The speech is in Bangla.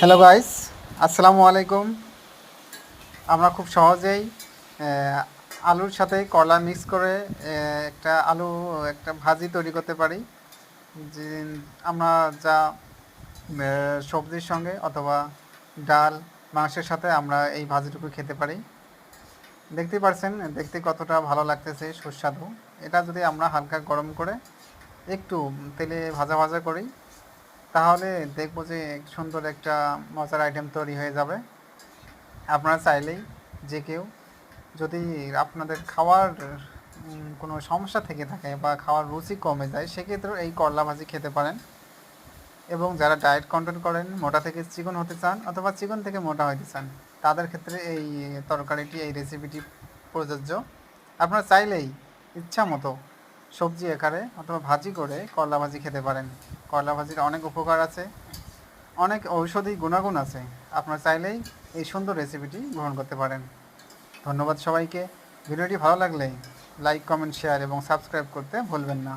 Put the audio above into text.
হ্যালো গাইস আসসালামু আলাইকুম আমরা খুব সহজেই আলুর সাথে কলা মিক্স করে একটা আলু, একটা ভাজি তৈরি করতে পারি। যে, আমরা যা সবজির সঙ্গে অথবা ডাল, মাংসের সাথে আমরা এই ভাজিটুকু খেতে পারি। দেখতে পারছেন, দেখতে কতটা ভালো লাগতেছে, সুস্বাদু। এটা যদি আমরা হালকা গরম করে একটু তেলে ভাজা ভাজা করি তাহলে দেখব যে সুন্দর একটা মজার আইটেম তৈরি হয়ে যাবে। আপনারা চাইলেই যে কেউ যদি আপনাদের খাওয়ার কোনো সমস্যা থেকে থাকে বা খাওয়ার রুচি কমে যায়, সেক্ষেত্রেও এই করলা ভাজি খেতে পারেন। এবং যারা ডায়েট কন্ট্রোল করেন, মোটা থেকে চিকন হতে চান অথবা চিকন থেকে মোটা হতে চান, তাদের ক্ষেত্রে এই তরকারিটি, এই রেসিপিটি প্রযোজ্য। আপনারা চাইলেই ইচ্ছা মতো সবজি আকারে অথবা ভাজি করে করলা ভাজি খেতে পারেন। করলা ভাজির অনেক উপকার আছে। অনেক ঔষধি গুণাগুণ আছে। আপনারা চাইলেই এই সুন্দর রেসিপিটি গ্রহণ করতে পারেন। ধন্যবাদ সবাইকে। ভিডিওটি ভালো লাগলে লাইক কমেন্ট শেয়ার এবং সাবস্ক্রাইব করতে ভুলবেন না।